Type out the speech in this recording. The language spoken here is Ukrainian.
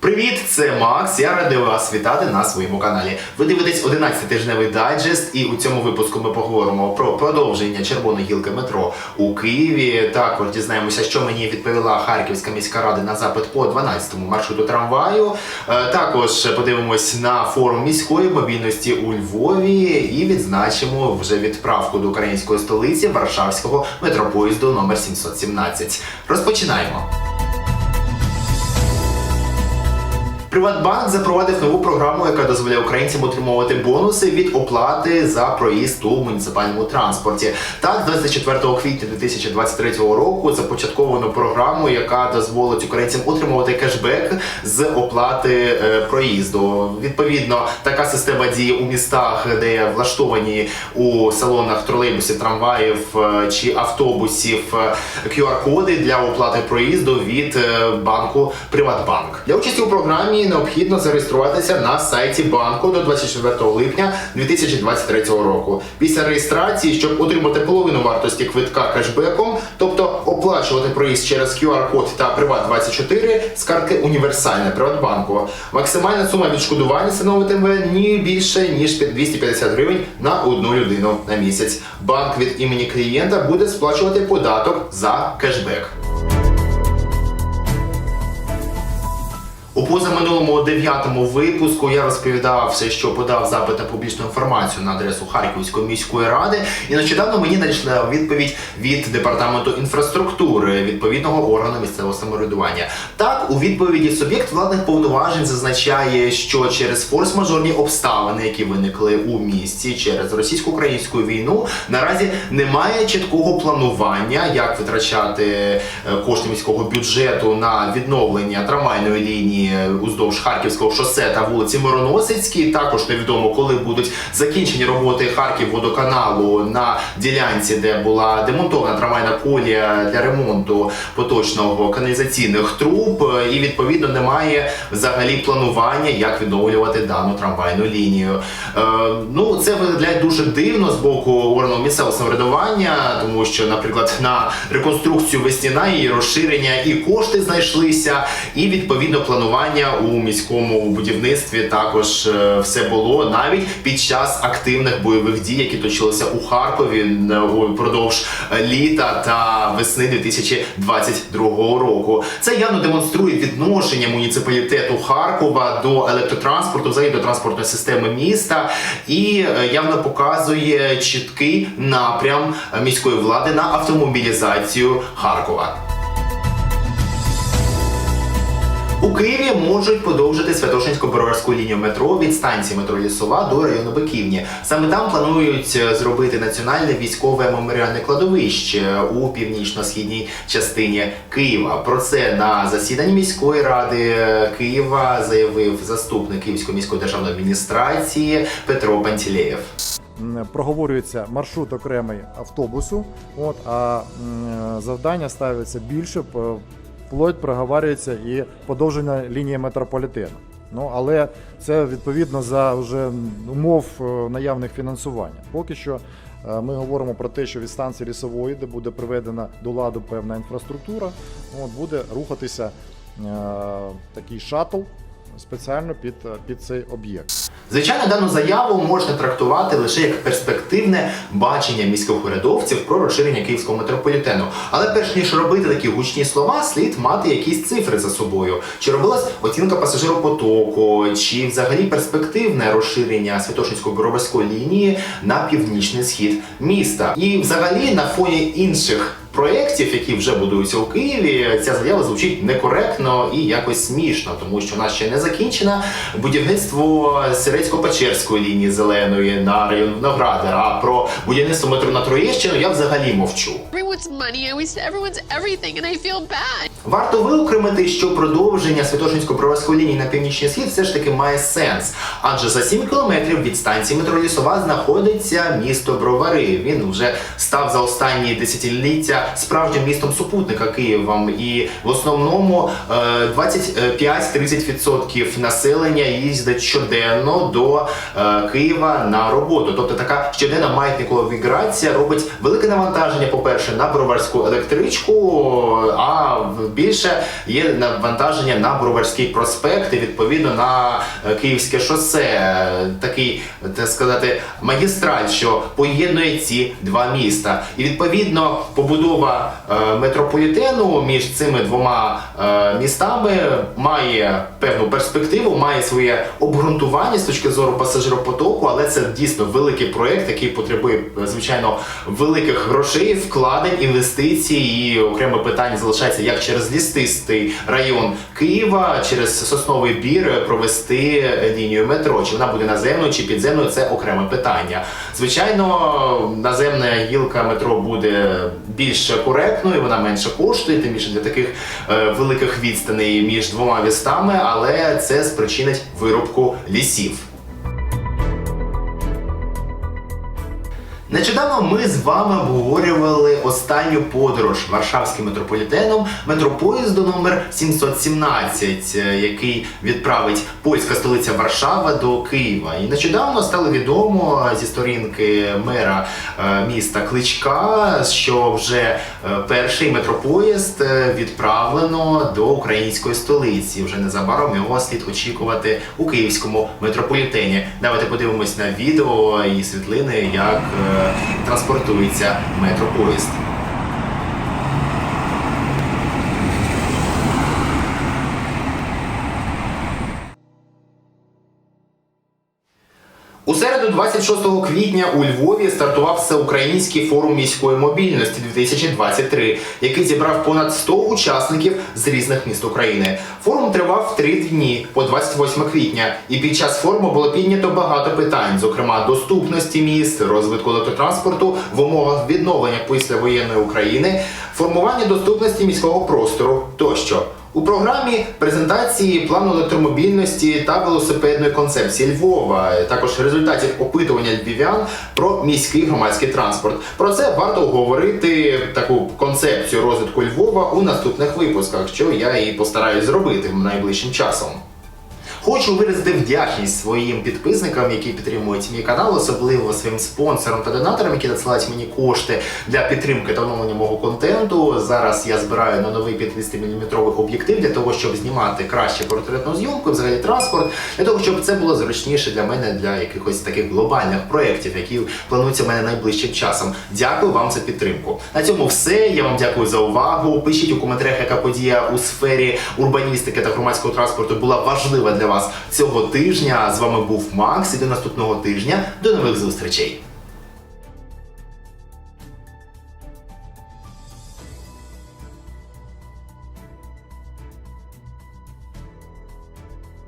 Привіт, це Макс. Я радий вас вітати на своєму каналі. Ви дивитесь 11 тижневий дайджест, і у цьому випуску ми поговоримо про продовження червоної гілки метро у Києві. Також дізнаємося, що мені відповіла Харківська міська рада на запит по 12-му маршруту трамваю. Е, Також подивимось на форум міської мобільності у Львові і відзначимо вже відправку до української столиці Варшавського метропоїзду номер 717. Розпочинаємо. Приватбанк запровадив нову програму, яка дозволяє українцям отримувати бонуси від оплати за проїзд у муніципальному транспорті. Так, 24 квітня 2023 року започатковано програму, яка дозволить українцям отримувати кешбек з оплати е, проїзду. Відповідно, така система діє у містах, де влаштовані у салонах тролейбусів, трамваїв е, чи автобусів е, QR-коди для оплати проїзду від банку Приватбанк. Для участі у програмі необхідно зареєструватися на сайті банку до 24 липня 2023 року. Після реєстрації, щоб отримати половину вартості квитка кешбеком, тобто оплачувати проїзд через QR-код та Приват 24 з картки Універсальна Приватбанку. Максимальна сума відшкодування становитиме ні більше ніж 250 гривень на одну людину на місяць. Банк від імені клієнта буде сплачувати податок за кешбек. У позаминулому дев'ятому випуску я розповідав все, що подав запит на публічну інформацію на адресу Харківської міської ради, і нещодавно мені надійшла відповідь від департаменту інфраструктури відповідного органу місцевого самоврядування. Так, у відповіді суб'єкт владних повноважень зазначає, що через форс-мажорні обставини, які виникли у місті через російсько-українську війну, наразі немає чіткого планування, як витрачати е, кошти міського бюджету на відновлення трамвайної лінії уздовж Харківського шосе та вулиці Мироносицькій. Також невідомо, коли будуть закінчені роботи Харків-водоканалу на ділянці, де була демонтована трамвайна колія для ремонту поточного каналізаційних труб. І відповідно немає взагалі планування, як відновлювати дану трамвайну лінію. Е, ну це виглядає дуже дивно з боку органу місцевого самоврядування, тому що, наприклад, на реконструкцію Весняна її розширення і кошти знайшлися, і відповідно планування у міському будівництві також е, все було навіть під час активних бойових дій, які точилися у Харкові е, упродовж е, літа та весни 2022 року. Це явно демонструє відношення муніципалітету Харкова до електротранспорту, взагалі до транспортної системи міста, і явно показує чіткий напрям міської влади на автомобілізацію Харкова. У Києві можуть подовжити Святошинсько-Броварську лінію метро від станції метро Лісова до району Биківні. Саме там планують е, зробити національне військове меморіальне кладовище у північно-східній частині Києва. Про це на засіданні міської ради Києва заявив заступник Київської міської державної адміністрації Петро Пантілеєв. Проговорюється маршрут окремий автобусу, от, а завдання ставиться більше, вплоть проговорюється і подовження лінії метрополітену. Ну, але це відповідно за вже умов е, наявних фінансування. Поки що е, ми говоримо про те, що від станції лісової, де буде приведена до ладу певна інфраструктура, от, буде рухатися е, такий шатл спеціально під, під цей об'єкт. Звичайно, дану заяву можна трактувати лише як перспективне бачення міських урядовців про розширення київського метрополітену. Але перш ніж робити такі гучні слова, слід мати якісь цифри за собою. Чи робилась оцінка пасажиропотоку, чи взагалі перспективне розширення Святошинської бороварської лінії на північний схід міста. І взагалі на фоні інших. Проєктів, які вже будуються у Києві, ця заява звучить некоректно і якось смішно, тому що вона ще не закінчена. будівництво Сирецько-Печерської лінії зеленої на район Виноградар. А про будівництво метро на Троєщину я взагалі мовчу. Everyone's money, everyone's everything, and I feel bad. Варто виокремити, що продовження Святошинсько-Броварської лінії на північний схід все ж таки має сенс, адже за 7 кілометрів від станції метро Лісова знаходиться місто Бровари. Він вже став за останні десятиліття справжнім містом супутника Києвом, і в основному е, 25-30% населення їздить щоденно до е, Києва на роботу. Тобто така щоденна маятникова міграція робить велике навантаження, по-перше, на броварську електричку, а більше є навантаження на Броварський проспект і відповідно на е, Київське шосе. Такий, так сказати, магістраль, що поєднує ці два міста. І відповідно побудова е, метрополітену між цими двома е, містами має певну перспективу, має своє обґрунтування з точки зору пасажиропотоку, але це дійсно великий проект, який потребує звичайно великих грошей, вкладень, інвестицій. І окреме питання залишається як через лістистий район Києва, через сосновий бір провести лінію метро. Чи вона буде наземною чи підземною, це окреме питання. Звичайно, наземна гілка метро буде більш коректною, вона менше коштує, тим більше для таких е, великих відстаней між двома містами, але це спричинить вирубку лісів. Нещодавно ми з вами обговорювали останню подорож Варшавським метрополітеном метропоїзду номер 717, е, який відправить польська столиця Варшава до Києва. І нещодавно стало відомо зі сторінки мера е, міста Кличка, що вже е, перший метропоїзд е, відправлено до української столиці. Вже незабаром його слід очікувати у київському метрополітені. Давайте подивимось на відео і світлини, як е, транспортується метропоїзд. Середу, 26 квітня, у Львові стартував всеукраїнський форум міської мобільності 2023, який зібрав понад 100 учасників з різних міст України. Форум тривав три дні по 28 квітня, і під час форуму було піднято багато питань, зокрема доступності міст, розвитку електротранспорту в умовах відновлення післявоєнної України, формування доступності міського простору тощо. У програмі презентації плану електромобільності та велосипедної концепції Львова, також результатів опитування львів'ян про міський громадський транспорт. Про це варто говорити таку концепцію розвитку Львова у наступних випусках, що я і постараюсь зробити найближчим часом. Хочу виразити вдячність своїм підписникам, які підтримують мій канал, особливо своїм спонсорам та донаторам, які надсилають мені кошти для підтримки та оновлення мого контенту. Зараз я збираю на новий 50-мм об'єктив для того, щоб знімати краще портретну зйомку, взагалі транспорт, для того, щоб це було зручніше для мене для якихось таких глобальних проєктів, які плануються в мене найближчим часом. Дякую вам за підтримку. На цьому все. Я вам дякую за увагу. Пишіть у коментарях, яка подія у сфері урбаністики та громадського транспорту була важлива для вас цього тижня. З вами був Макс і до наступного тижня. До нових зустрічей.